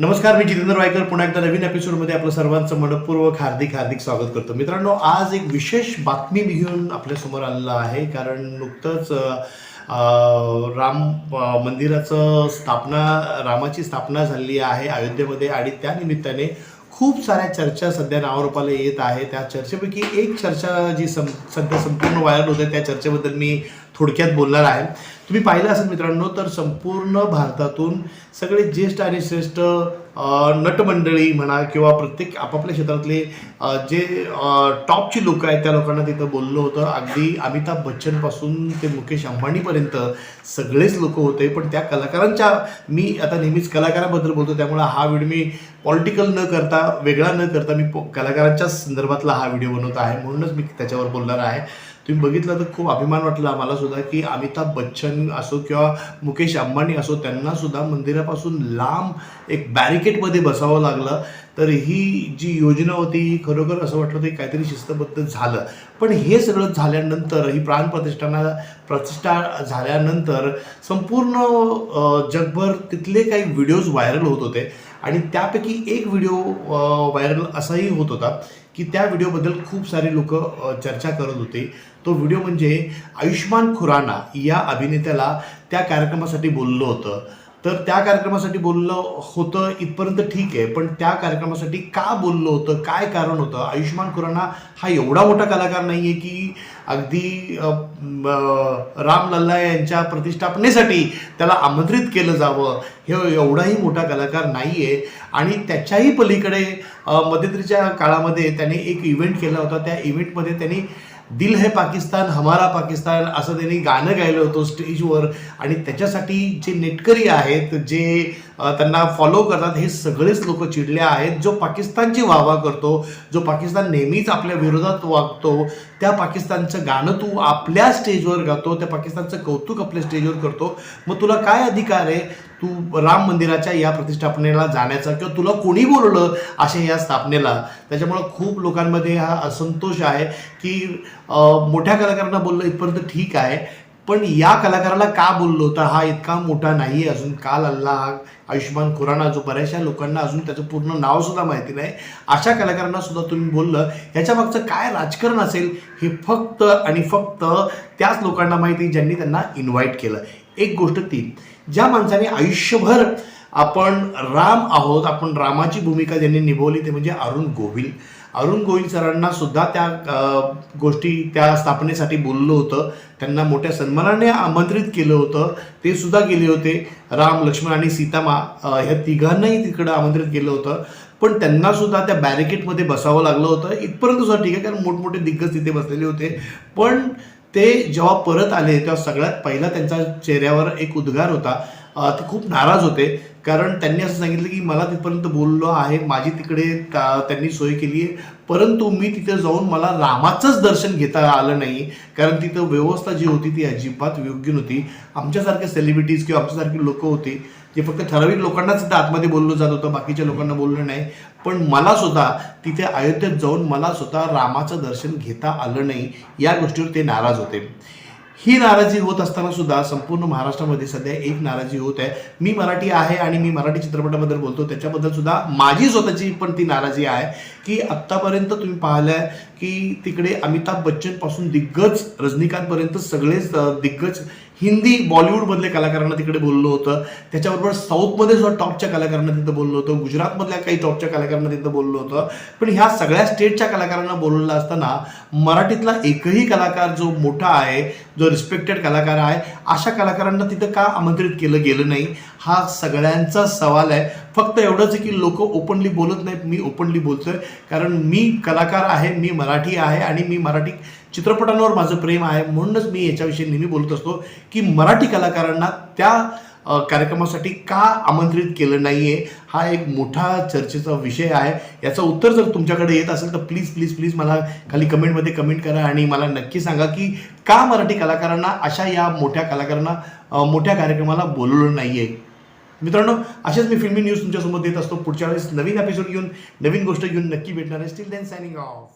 नमस्कार मी जितेंद्र वायकर. पुन्हा एकदा नवीन एपिसोडमध्ये आपलं सर्वांचं मनपूर्वक हार्दिक हार्दिक स्वागत करतो. मित्रांनो आज एक विशेष बातमी मी घेऊन आपल्यासमोर आलेलं आहे. कारण नुकतंच राम मंदिराचं स्थापना रामाची स्थापना झालेली आहे अयोध्येमध्ये आणि त्यानिमित्ताने खूप साऱ्या चर्चा सध्या नावारूपाला येत आहे त्या चर्चेपैकी एक चर्चा जी सम सध्या संपूर्ण व्हायरल होते त्या चर्चेबद्दल मी थोडक्यात बोलणार आहे. तुम्ही पाहिलं असेल मित्रांनो तर संपूर्ण भारतातून सगळे ज्येष्ठ आणि श्रेष्ठ नटमंडळी म्हणा किंवा प्रत्येक आपापल्या क्षेत्रातले जे टॉपची लोकं आहेत त्या लोकांना तिथं बोललं होतं. अगदी अमिताभ बच्चनपासून ते मुकेश अंबानीपर्यंत सगळेच लोक होते. पण त्या कलाकारांच्या मी आता नेहमीच कलाकाराबद्दल बोलतो त्यामुळे हा व्हिडिओ मी पॉलिटिकल न करता वेगळा न करता मी पो- संदर्भातला हा व्हिडिओ बनवत आहे. म्हणूनच मी त्याच्यावर बोलणार आहे. तुम्ही बघितलं तर खूप अभिमान वाटला आम्हाला सुद्धा की अमिताभ बच्चन असो किंवा मुकेश अंबानी असो त्यांना सुद्धा मंदिरापासून लांब एक बॅरिकेडमध्ये बसावं लागलं. तर ही जी योजना होती ही खरोखर असं वाटलं होतं की काहीतरी शिस्तबद्ध झालं. पण हे सगळं झाल्यानंतर ही प्राणप्रतिष्ठाना प्रतिष्ठा झाल्यानंतर संपूर्ण जगभर तिथले काही व्हिडिओज व्हायरल होत होते. आणि त्यापैकी एक व्हिडिओ व्हायरल असाही होत होता की त्या व्हिडिओबद्दल खूप सारे लोक चर्चा करत होते. तो व्हिडिओ म्हणजे आयुष्मान खुराना या अभिनेत्याला त्या कार्यक्रमासाठी बोललं होतं. तर त्या कार्यक्रमासाठी बोललं होतं इथपर्यंत ठीक आहे पण त्या कार्यक्रमासाठी का बोललं होतं काय कारण होतं? आयुष्मान खुराना हा एवढा मोठा कलाकार नाही आहे की अगदी राम लल्ला यांच्या प्रतिष्ठापनेसाठी त्याला आमंत्रित केलं जावं. हे एवढाही मोठा कलाकार नाही आहे आणि त्याच्याही पलीकडे मध्यंतरीच्या काळामध्ये त्याने एक इव्हेंट केला होता. त्या इव्हेंटमध्ये त्यांनी दिल है पाकिस्तान हमारा पाकिस्तान असं त्यांनी गाणं गायलं होतं स्टेजवर आणि त्याच्यासाठी जे नेटकरी आहेत जे त्यांना फॉलो करतात. हे सगळेच लोक चिडले आहेत. जो पाकिस्तानची वाहवा करतो जो पाकिस्तान नेहमीच आपल्या विरोधात वागतो त्या पाकिस्तानचं गाणं तू आपल्या स्टेजवर गातो त्या पाकिस्तानचं कौतुक आपल्या स्टेजवर करतो. मग तुला काय अधिकार आहे? तू राम मंदिराच्या या प्रतिष्ठापनेला जाण्याचा किंवा तुला कोणी बोलवलं अशा या स्थापनेला? त्याच्यामुळं खूप लोकांमध्ये हा असंतोष आहे की मोठ्या कलाकारांना बोललं इथपर्यंत ठीक आहे. पण या कलाकाराला का बोललो? तर हा इतका मोठा नाही आहे अजून. काल अल्ला हा आयुष्यमान खुराना जो बऱ्याचशा लोकांना अजून त्याचं पूर्ण नावसुद्धा माहिती नाही. अशा कलाकारांना सुद्धा तुम्ही बोललं याच्या मागचं काय राजकारण असेल हे फक्त आणि फक्त त्याच लोकांना माहिती ज्यांनी त्यांना इन्व्हाइट केलं. एक गोष्ट ती ज्या माणसाने आयुष्यभर आपण राम आहोत आपण रामाची भूमिका ज्यांनी निभवली ते म्हणजे अरुण गोविल. अरुण गोविंद सरांना सुद्धा त्या गोष्टी त्या स्थापनेसाठी बोललं होतं. त्यांना मोठ्या सन्मानाने आमंत्रित केलं होतं. ते सुद्धा गेले होते. राम लक्ष्मण आणि सीतामा ह्या तिघांनाही तिकडं आमंत्रित केलं होतं. पण त्यांना सुद्धा त्या बॅरिकेडमध्ये बसावं लागलं होतं. इथपर्यंत सुद्धा ठीक आहे कारण मोठमोठे दिग्गज तिथे बसलेले होते. पण ते जेव्हा परत आले तेव्हा सगळ्यात पहिला त्यांच्या चेहऱ्यावर एक उद्गार होता. ते खूप नाराज होते. कारण त्यांनी असं सांगितलं की मला तिथपर्यंत बोललो आहे माझी तिकडे त्यांनी सोय केली आहे परंतु मी तिथे जाऊन मला रामाचंच दर्शन घेता आलं नाही. कारण तिथं व्यवस्था जी होती ती अजिबात योग्य नव्हती. आमच्यासारखे सेलिब्रिटीज किंवा आमच्यासारखी लोक होती जे फक्त ठराविक लोकांनाच तिथं आतमध्ये बोललं जात होतं बाकीच्या लोकांना बोललं नाही. पण मला सुद्धा तिथे अयोध्येत जाऊन मला सुद्धा रामाचं दर्शन घेता आलं नाही. या गोष्टीवर ते नाराज होते. ही नाराजी होत असताना सुद्धा संपूर्ण महाराष्ट्रामध्ये सध्या एक नाराजी होत आहे. मी मराठी आहे आणि मी मराठी चित्रपटाबद्दल बोलतो त्याच्याबद्दल सुद्धा माझी स्वतःची पण ती नाराजी आहे की आत्तापर्यंत तुम्ही पाहिलंय की तिकडे अमिताभ बच्चनपासून दिग्गज रजनीकांतपर्यंत सगळेच दिग्गज हिंदी बॉलिवूडमधल्या कलाकारांना तिकडे बोललो होतं. त्याच्याबरोबर साऊथमध्ये सुद्धा टॉपच्या कलाकारांना तिथं बोललो होतं. गुजरातमधल्या काही टॉपच्या कलाकारांना तिथं बोललो होतं. पण ह्या सगळ्या स्टेटच्या कलाकारांना बोललं असताना मराठीतला एकही कलाकार जो मोठा आहे जो रिस्पेक्टेड कलाकार आहे अशा कलाकारांना तिथं का आमंत्रित केलं गेलं नाही? हा सगळ्यांचा सवाल आहे. फक्त एवढंच आहे की लोक ओपनली बोलत नाहीत. मी ओपनली बोलतोय. कारण मी कलाकार आहे मी मराठी आहे आणि मी मराठी चित्रपटांवर माझं प्रेम आहे म्हणूनच मी याच्याविषयी नेहमी बोलत असतो की मराठी कलाकारांना त्या कार्यक्रमासाठी का आमंत्रित केलं नाही आहे हा एक मोठा चर्चेचा विषय आहे. याचं उत्तर जर तुमच्याकडे येत असेल तर प्लीज प्लीज प्लीज मला खाली कमेंटमध्ये कमेंट करा आणि मला नक्की सांगा की का मराठी कलाकारांना अशा या मोठ्या कलाकारांना मोठ्या कार्यक्रमाला बोलवलं नाही आहे मित्रांनो अशाच मी फिल्मी न्यूज तुमच्यासोबत देत असतो. पुढच्या वेळेस नवीन एपिसोड घेऊन नवीन गोष्ट घेऊन नक्की भेटणार आहे. Steel then signing off